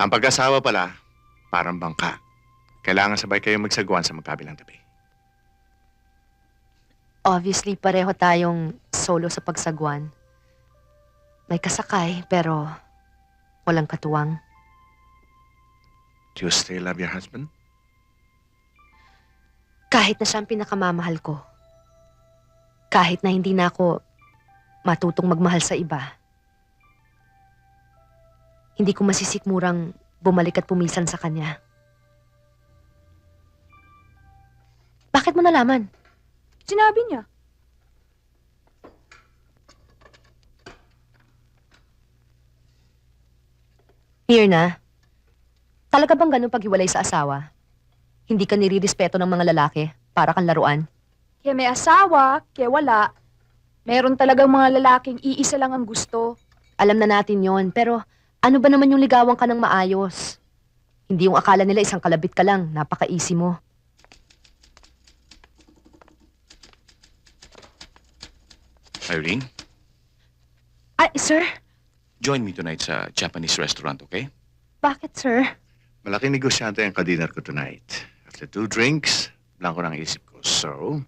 Ang pag-asawa pala, parang bangka. Kailangan sabay kayo magsagwan sa magkabilang tabi. Obviously, pareho tayong solo sa pagsagwan. May kasakay, pero walang katuwang. Do you still love your husband? Kahit na siya ang pinakamamahal ko. Kahit na hindi na ako matutong magmahal sa iba. Hindi ko masisikmurang bumalik at pumisan sa kanya. Bakit mo nalaman? Sinabi niya. Mirna, talaga bang ganun paghiwalay sa asawa? Hindi ka nirirespeto ng mga lalaki para kang laruan? Kaya may asawa, kaya wala. Meron talagang mga lalaking iisa lang ang gusto. Alam na natin yon pero ano ba naman yung ligawan ka ng maayos? Hindi yung akala nila isang kalabit ka lang, napaka-easy mo. Irene, Ay, sir? join me tonight sa Japanese restaurant, okay? Bakit, sir? Malaking negosyante ang kadinner ko tonight. After two drinks, blanco ng isip ko. So,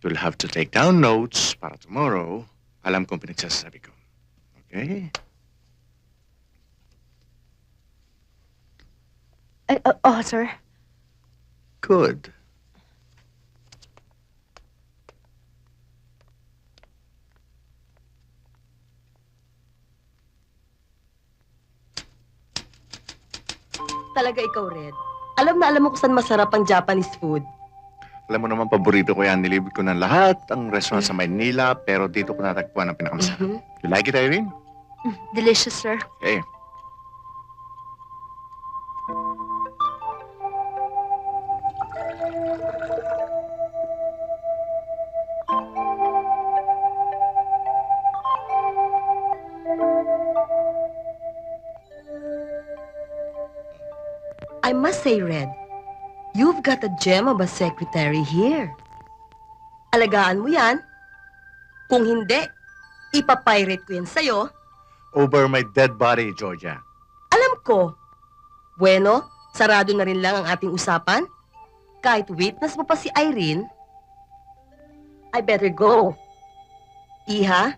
you'll have to take down notes para tomorrow, alam kong pinagsasabi ko. Okay? Ay, oh, sir. Good. Talaga ikaw, Red. Alam na alam mo kung saan masarap ang Japanese food. Alam mo naman, paborito ko yan. Nilibot ko ng lahat ang restaurant sa Maynila, pero dito ko natagpuan ang pinakamasarap. Mhm. You like it, Irene? Delicious, sir. Okay. I must say, Red, you've got a gem of a secretary here. Alagaan mo yan. Kung hindi, ipapirate ko yan sa'yo. Over my dead body, Georgia. Alam ko. Bueno, sarado na rin lang ang ating usapan. Kahit witness mo pa si Irene, I better go. Iha,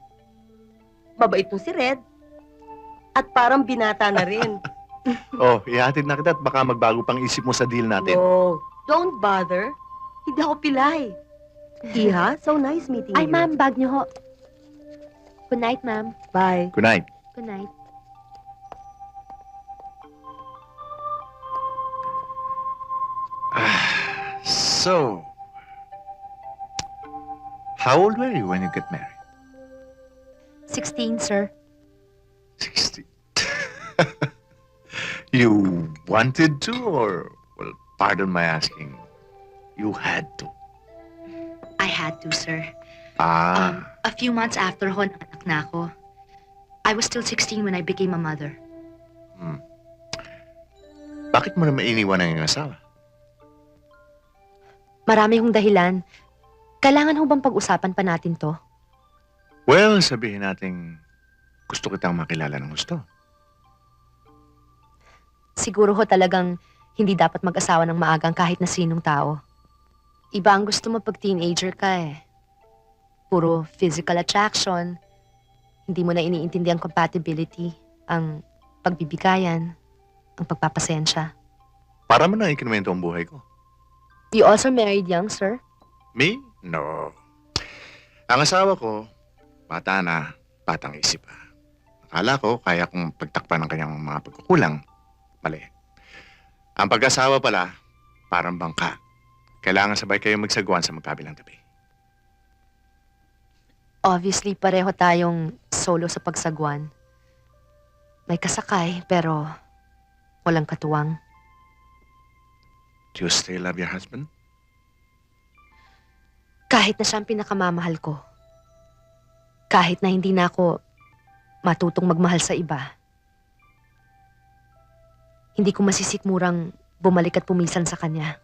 mabait mo si Red. At parang binata na rin. Oh, ihatid na kita at baka magbago pang isip mo sa deal natin. No, don't bother. Hindi ako pilay. Iha, so nice meeting Ay, you. ma'am, bag niyo ho. Good night, ma'am. Bye. Good night. Good night. So, how old were you when you get married? 16, sir. 60. you wanted to, or, well, pardon my asking, you had to? I had to, sir. Ah, Um, a few months after ho, nanganak na ako. I was still 16 when I became a mother. bakit mo naman iniwan ang iyong asawa? Marami hong dahilan. Kailangan ho bang pag-usapan pa natin to? Well, sabihin natin, gusto kitang makilala ng gusto. Siguro ho talagang hindi dapat mag-asawa ng maagang kahit na sinong tao. Iba ang gusto mo pag teenager ka eh. Puro physical attraction. Hindi mo na iniintindi ang compatibility, ang pagbibigayan, ang pagpapasensya. Para mo na ikinuwento ang buhay ko. You also married young, sir? Me? No. Ang asawa ko, bata na, batang isip pa. Akala ko, kaya kong pagtakpan ng kanyang mga pagkukulang. Mali. Ang pag-asawa pala, parang bangka. Kailangan sabay kayo magsagwan sa magkabilang tabi. Obviously, pareho tayong solo sa pagsagwan. May kasakay, pero walang katuwang. Do you still love your husband? Kahit na siya ang pinakamamahal ko. Kahit na hindi na ako matutong magmahal sa iba. Hindi ko masisikmurang bumalik at pumisan sa kanya.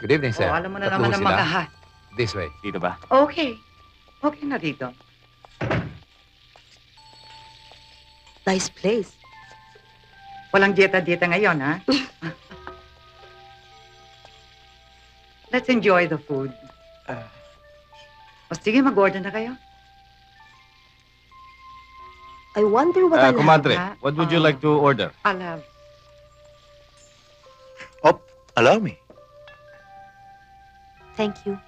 Good evening, sir. Oh, alam mo na Tatlo naman ang sila. mga ha. This way. Dito ba? Okay. Okay na dito. Nice place. Walang dieta-dieta ngayon, ha? Let's enjoy the food. O sige, mag-order na kayo. I wonder what Uh, I'll have. Kumadre, ha? what would you Ah. like to order? I'll have Allow me. Thank you.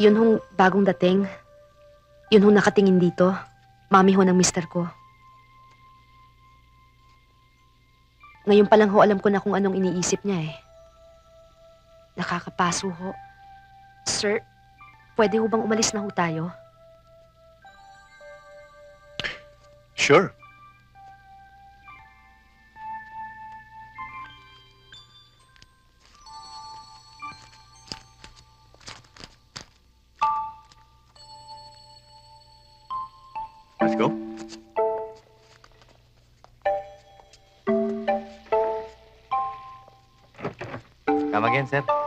Yun hong bagong dating. Yun hong nakatingin dito. Mami ho ng mister ko. Ngayon pa lang ho alam ko na kung anong iniisip niya eh. Nakakapaso ho. Sir, pwede ho bang umalis na ho tayo? Sure. Come again, sir.